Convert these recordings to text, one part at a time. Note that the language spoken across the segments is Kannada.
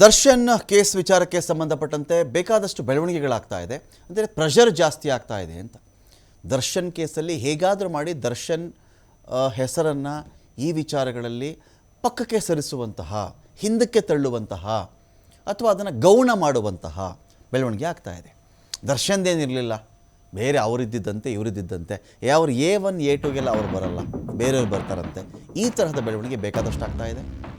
ದರ್ಶನ್ ಕೇಸ್ ವಿಚಾರಕ್ಕೆ ಸಂಬಂಧಪಟ್ಟಂತೆ ಬೇಕಾದಷ್ಟು ಬೆಳವಣಿಗೆಗಳಾಗ್ತಾ ಇದೆ. ಅಂದರೆ ಪ್ರೆಷರ್ ಜಾಸ್ತಿ ಆಗ್ತಾ ಇದೆ ಅಂತ. ದರ್ಶನ್ ಕೇಸಲ್ಲಿ ಹೇಗಾದರೂ ಮಾಡಿ ದರ್ಶನ್ ಹೆಸರನ್ನು ಈ ವಿಚಾರಗಳಲ್ಲಿ ಪಕ್ಕಕ್ಕೆ ಸರಿಸುವಂತಹ, ಹಿಂದಕ್ಕೆ ತಳ್ಳುವಂತಹ ಅಥವಾ ಅದನ್ನು ಗೌಣ ಮಾಡುವಂತಹ ಬೆಳವಣಿಗೆ ಆಗ್ತಾ ಇದೆ. ದರ್ಶನ್ದೇನಿರಲಿಲ್ಲ ಬೇರೆ ಅವರಿದ್ದಿದ್ದಂತೆ, ಇವರಿದ್ದಿದ್ದಂತೆ. ಅವ್ರು ಎ ಒನ್ ಎ ಟುಗೆಲ್ಲ ಅವ್ರು ಬರಲ್ಲ. ಬೇರೆಯವ್ರು ಬರ್ತಾರಂತೆ. ಈ ತರಹದ ಬೆಳವಣಿಗೆ ಬೇಕಾದಷ್ಟು ಆಗ್ತಾ ಇದೆ.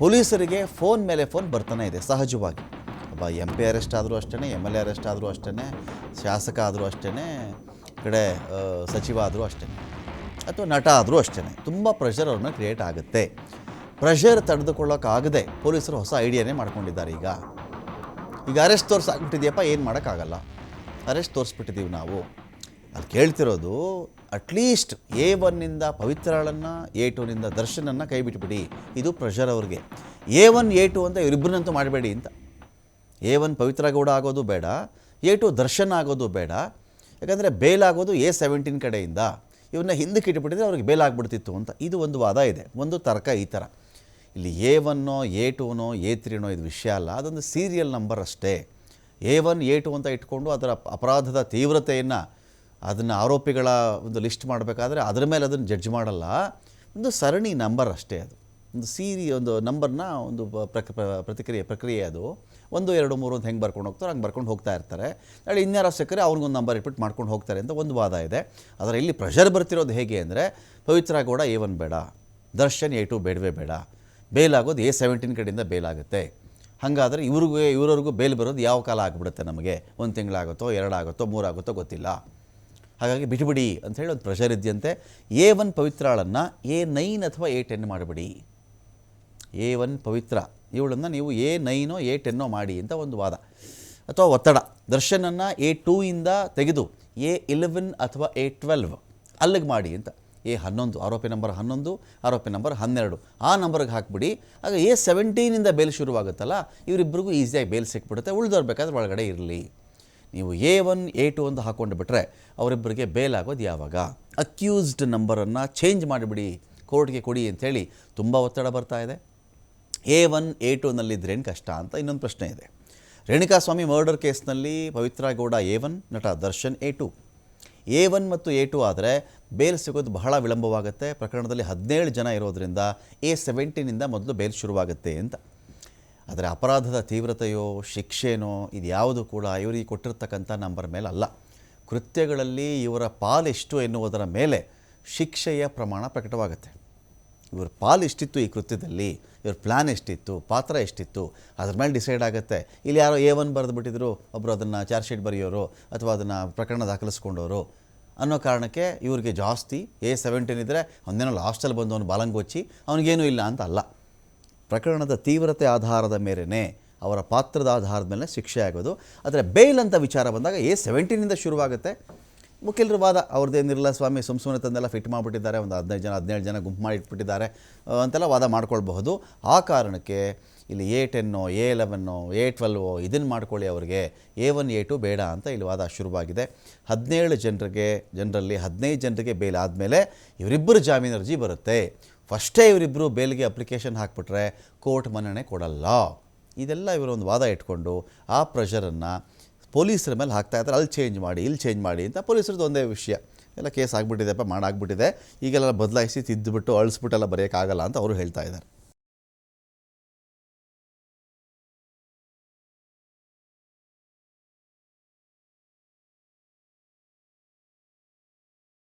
ಪೊಲೀಸರಿಗೆ ಫೋನ್ ಮೇಲೆ ಫೋನ್ ಬರ್ತಾನೆ ಇದೆ, ಸಹಜವಾಗಿ. ಒಬ್ಬ ಎಂ ಪಿ ಅರೆಸ್ಟ್ ಆದರೂ ಅಷ್ಟೇ ಎಂ ಎಲ್ ಎ ಅರೆಸ್ಟ್ ಆದರೂ ಅಷ್ಟೇ ಶಾಸಕ ಆದರೂ ಅಷ್ಟೇ ಕಡೆ ಸಚಿವ ಆದರೂ ಅಷ್ಟೇ ಅಥವಾ ನಟ ಆದರೂ ಅಷ್ಟೇ ತುಂಬ ಪ್ರೆಷರ್ ಅವ್ರನ್ನ ಕ್ರಿಯೇಟ್ ಆಗುತ್ತೆ. ಪ್ರೆಷರ್ ತಡೆದುಕೊಳ್ಳೋಕ್ಕಾಗದೆ ಪೊಲೀಸರು ಹೊಸ ಐಡಿಯಾನೇ ಮಾಡ್ಕೊಂಡಿದ್ದಾರೆ ಈಗ. ಈಗ ಅರೆಸ್ಟ್ ತೋರಿಸಾಕ್ಬಿಟ್ಟಿದೆಯಪ್ಪ, ಏನು ಮಾಡೋಕ್ಕಾಗಲ್ಲ. ಅರೆಸ್ಟ್ ತೋರಿಸ್ಬಿಟ್ಟಿದ್ದೀವಿ ನಾವು. ಅಲ್ಲಿ ಕೇಳ್ತಿರೋದು ಅಟ್ಲೀಸ್ಟ್ ಎ ಒನ್ನಿಂದ ಪವಿತ್ರಾಳನ್ನು ಎ ಟೂನಿಂದ ದರ್ಶನನ್ನು ಕೈ ಬಿಟ್ಬಿಡಿ ಇದು ಪ್ರೆಷರ್ ಅವ್ರಿಗೆ. ಎ ಒನ್ ಎ ಟು ಅಂತ ಇವರಿಬ್ಬರನ್ನಂತೂ ಮಾಡಬೇಡಿ ಅಂತ. ಎ ಒನ್ ಪವಿತ್ರ ಗೌಡ ಆಗೋದು ಬೇಡ. ಎ ಟು ದರ್ಶನ್ ಆಗೋದು ಬೇಡ. ಯಾಕಂದರೆ ಬೇಲ್ ಆಗೋದು ಎ ಸೆವೆಂಟೀನ್ ಕಡೆಯಿಂದ. ಇವನ್ನ ಹಿಂದಕ್ಕೆ ಇಟ್ಬಿಟ್ಟಿದ್ರೆ ಅವ್ರಿಗೆ ಬೇಲ್ ಆಗಿಬಿಡ್ತಿತ್ತು ಅಂತ. ಇದು ಒಂದು ವಾದ ಇದೆ. ಒಂದು ತರ್ಕ ಈ ಥರ ಇಲ್ಲಿ ಎ ಒನ್ನೋ ಎ ಟೂನೋ ಎ ತ್ರೀನೋ ಇದು ವಿಷಯ ಅಲ್ಲ. ಅದೊಂದು ಸೀರಿಯಲ್ ನಂಬರ್ ಅಷ್ಟೇ. ಎ ಒನ್ ಎ ಟು ಅಂತ ಇಟ್ಕೊಂಡು ಅದರ ಅಪರಾಧದ ತೀವ್ರತೆಯನ್ನು ಅದನ್ನು ಆರೋಪಿಗಳ ಒಂದು ಲಿಸ್ಟ್ ಮಾಡಬೇಕಾದ್ರೆ ಅದರ ಮೇಲೆ ಅದನ್ನು ಜಡ್ಜ್ ಮಾಡಲ್ಲ. ಒಂದು ಸರಣಿ ನಂಬರ್ ಅಷ್ಟೇ ಅದು. ಒಂದು ಸೀರಿ ಒಂದು ನಂಬರ್ನ ಒಂದು ಪ್ರಕ್ ಪ್ರ- ಪ್ರತಿಕ್ರಿಯೆ, ಪ್ರಕ್ರಿಯೆ ಅದು. ಒಂದು, ಎರಡು, ಮೂರು ಅಂತ ಹೆಂಗೆ ಬರ್ಕೊಂಡು ಹೋಗ್ತಾರೆ ಹಂಗೆ ಬರ್ಕೊಂಡು ಹೋಗ್ತಾ ಇರ್ತಾರೆ. ನಾಳೆ ಇನ್ಯಾರೋ ಸಿಕ್ಕರೆ ಅವ್ರಿಗೊಂದು ನಂಬರ್ ರಿಪೀಟ್ ಮಾಡ್ಕೊಂಡು ಹೋಗ್ತಾರೆ ಅಂತ ಒಂದು ವಾದ ಇದೆ. ಆದರೆ ಇಲ್ಲಿ ಪ್ರೆಷರ್ ಬರ್ತಿರೋದು ಹೇಗೆ ಅಂದರೆ, ಪವಿತ್ರ ಗೌಡ ಎ ಒನ್ ಬೇಡ, ದರ್ಶನ್ ಎ ಟು ಬೇಡವೇ ಬೇಡ ಬೇಲ್ ಆಗೋದು ಎ ಸೆವೆಂಟೀನ್ ಕಡೆಯಿಂದ ಬೇಲ್ ಆಗುತ್ತೆ ಹಾಗಾದರೆ ಇವ್ರಿಗೂ, ಇವ್ರವ್ರಿಗೂ ಬೇಲ್ ಬರೋದು ಯಾವ ಕಾಲ ಆಗಿಬಿಡುತ್ತೆ ನಮಗೆ? ಒಂದು ತಿಂಗಳಾಗುತ್ತೋ, ಎರಡಾಗುತ್ತೋ, ಮೂರಾಗುತ್ತೋ ಗೊತ್ತಿಲ್ಲ. ಹಾಗಾಗಿ ಬಿಟ್ಬಿಡಿ ಅಂತ ಹೇಳಿ ಒಂದು ಪ್ರೆಷರ್ ಇದೆಯಂತೆ. ಎ ಒನ್ ಪವಿತ್ರಾಳನ್ನು ಎ ನೈನ್ ಅಥವಾ ಎ ಟೆನ್ ಮಾಡಿಬಿಡಿ. A one Pavithra. ಇವಳನ್ನು ನೀವು ಎ ನೈನೋ ಎ ಟೆನ್ನೋ ಮಾಡಿ ಅಂತ ಒಂದು ವಾದ. ಅಥವಾ ಒತ್ತಡ. ದರ್ಶನನ್ನು ಎ ಟೂ ಇಂದ ತೆಗೆದು ಎ ಇಲೆವೆನ್ ಅಥವಾ ಎ ಟ್ವೆಲ್ವ್ ಅಲ್ಲಿಗೆ ಮಾಡಿ ಅಂತ. ಎ ಹನ್ನೊಂದು, ಆರೋಪಿ ನಂಬರ್ ಹನ್ನೊಂದು, ಆರೋಪಿ ನಂಬರ್ ಹನ್ನೆರಡು. ಆ ನಂಬರ್ಗೆ ಹಾಕ್ಬಿಡಿ. ಆಗ ಎ ಸೆವೆಂಟೀನಿಂದ ಬೇಲ್ ಶುರುವಾಗುತ್ತಲ್ಲ ಇವರಿಬ್ಬರಿಗೂ ಈಸಿಯಾಗಿ ಬೇಲ್ ಸಿಕ್ಬಿಡುತ್ತೆ. ಉಳಿದವ್ರು ಬೇಕಾದ್ರೆ ಒಳಗಡೆ ಇರಲಿ. ನೀವು ಎ ಒನ್, ಎ ಟು ಅಂತ ಹಾಕ್ಕೊಂಡು ಬಿಟ್ಟರೆ ಅವರಿಬ್ಬರಿಗೆ ಬೇಲ್ ಆಗೋದು ಯಾವಾಗ? ಅಕ್ಯೂಸ್ಡ್ ನಂಬರನ್ನು ಚೇಂಜ್ ಮಾಡಿಬಿಡಿ, ಕೋರ್ಟ್ಗೆ ಕೊಡಿ ಅಂಥೇಳಿ ತುಂಬ ಒತ್ತಡ ಬರ್ತಾ ಇದೆ. ಎ ಒನ್, ಎ ಟೂನಲ್ಲಿದ್ದರೇನು ಕಷ್ಟ ಅಂತ ಇನ್ನೊಂದು ಪ್ರಶ್ನೆ ಇದೆ. ರೇಣುಕಾಸ್ವಾಮಿ ಮರ್ಡರ್ ಕೇಸ್ನಲ್ಲಿ ಪವಿತ್ರ ಗೌಡ ಎ ಒನ್, ನಟ Darshan A two. A one ಮತ್ತು ಎ ಟು ಆದರೆ ಬೇಲ್ ಸಿಗೋದು ಬಹಳ ವಿಳಂಬವಾಗುತ್ತೆ. ಪ್ರಕರಣದಲ್ಲಿ ಹದಿನೇಳು ಜನ ಇರೋದರಿಂದ ಎ ಸೆವೆಂಟೀನಿಂದ ಮೊದಲು ಬೇಲ್ ಶುರುವಾಗುತ್ತೆ ಅಂತ. ಆದರೆ ಅಪರಾಧದ ತೀವ್ರತೆಯೋ, ಶಿಕ್ಷೆನೋ ಇದು ಯಾವುದು ಕೂಡ ಇವರಿಗೆ ಕೊಟ್ಟಿರ್ತಕ್ಕಂಥ ನಂಬರ್ ಮೇಲೆ ಅಲ್ಲ ಕೃತ್ಯಗಳಲ್ಲಿ ಇವರ ಪಾಲೆಷ್ಟು ಎನ್ನುವುದರ ಮೇಲೆ ಶಿಕ್ಷೆಯ ಪ್ರಮಾಣ ಪ್ರಕಟವಾಗುತ್ತೆ. ಇವ್ರ ಪಾಲು ಎಷ್ಟಿತ್ತು ಈ ಕೃತ್ಯದಲ್ಲಿ, ಇವ್ರ ಪ್ಲ್ಯಾನ್ ಎಷ್ಟಿತ್ತು, ಪಾತ್ರ ಎಷ್ಟಿತ್ತು, ಅದ್ರ ಮೇಲೆ ಡಿಸೈಡ್ ಆಗುತ್ತೆ. ಇಲ್ಲಿ ಯಾರೋ ಎ ಒನ್ ಬರೆದು ಬಿಟ್ಟಿದ್ರು ಒಬ್ಬರು ಅದನ್ನು ಚಾರ್ಜ್ ಶೀಟ್ ಬರೆಯೋರು, ಅಥವಾ ಅದನ್ನು ಪ್ರಕರಣ ದಾಖಲಿಸ್ಕೊಂಡವರು ಅನ್ನೋ ಕಾರಣಕ್ಕೆ ಇವ್ರಿಗೆ ಜಾಸ್ತಿ ಎ ಸೆವೆಂಟೀನ್ ಇದ್ದರೆ ಒಂದೇನೋ ಲಾಸ್ಟಲ್ಲಿ ಬಂದು ಅವನು ಬಾಲಂಗೋಚಿ, ಅವನಿಗೇನೂ ಇಲ್ಲ ಅಂತ ಅಲ್ಲ. ಪ್ರಕರಣದ ತೀವ್ರತೆ ಆಧಾರದ ಮೇರೆನೇ ಅವರ ಪಾತ್ರದ ಆಧಾರದ ಮೇಲೆ ಶಿಕ್ಷೆ ಆಗೋದು. ಆದರೆ ಬೇಲ್ ಅಂತ ವಿಚಾರ ಬಂದಾಗ ಎ ಸೆವೆಂಟೀನಿಂದ ಶುರುವಾಗುತ್ತೆ. ವಕೀಲರ ವಾದ ಅವ್ರದ್ದೇನಿರಲ್ಲ ಸ್ವಾಮಿ ಸುಮ್ ತಂದೆಲ್ಲ ಫಿಟ್ ಮಾಡಿಬಿಟ್ಟಿದ್ದಾರೆ. ಒಂದು ಹದಿನೈದು ಜನ, ಹದಿನೇಳು ಜನ ಗುಂಪು ಮಾಡಿಟ್ಬಿಟ್ಟಿದ್ದಾರೆ ಅಂತೆಲ್ಲ ವಾದ ಮಾಡ್ಕೊಳ್ಬಹುದು. ಆ ಕಾರಣಕ್ಕೆ ಇಲ್ಲಿ ಎ ಟೆನ್ನೋ ಎ ಎಲೆವೆನ್ನೋ ಎ ಟ್ವೆಲ್ವೋ ಇದನ್ನು ಮಾಡ್ಕೊಳ್ಳಿ ಅವರಿಗೆ. ಎ ಒನ್ ಎ ಟು ಬೇಡ ಅಂತ ಇಲ್ಲಿ ವಾದ ಶುರುವಾಗಿದೆ. ಹದಿನೇಳು ಜನರಿಗೆ, ಜನರಲ್ಲಿ ಹದಿನೈದು ಜನರಿಗೆ ಬೇಲ್ ಆದಮೇಲೆ ಇವರಿಬ್ಬರು ಜಾಮೀನು ಅರ್ಜಿ ಬರುತ್ತೆ. ಫಸ್ಟೇ ಇವರಿಬ್ಬರು ಬೇಲ್ಗೆ ಅಪ್ಲಿಕೇಶನ್ ಹಾಕ್ಬಿಟ್ರೆ ಕೋರ್ಟ್ ಮನ್ನಣೆ ಕೊಡಲ್ಲ. ಇದೆಲ್ಲ ಇವರು ಒಂದು ವಾದ ಇಟ್ಕೊಂಡು ಆ ಪ್ರೆಷರನ್ನು ಪೊಲೀಸರ ಮೇಲೆ ಹಾಕ್ತಾ ಇದ್ದಾರೆ. ಅಲ್ಲಿ ಚೇಂಜ್ ಮಾಡಿ, ಇಲ್ಲಿ ಚೇಂಜ್ ಮಾಡಿ ಅಂತ ಪೊಲೀಸರದ್ದು ಒಂದೇ ವಿಷಯ. ಎಲ್ಲ ಕೇಸ್ ಆಗಿಬಿಟ್ಟಿದೆಪ್ಪ ಮಾಡಾಗ್ಬಿಟ್ಟಿದೆ. ಈಗೆಲ್ಲ ಬದಲಾಯಿಸಿ ತಿದ್ದುಬಿಟ್ಟು ಅಳಿಸ್ಬಿಟ್ಟೆಲ್ಲ ಬರೆಯೋಕ್ಕಾಗಲ್ಲ ಅಂತ ಅವರು ಹೇಳ್ತಾ ಇದ್ದಾರೆ.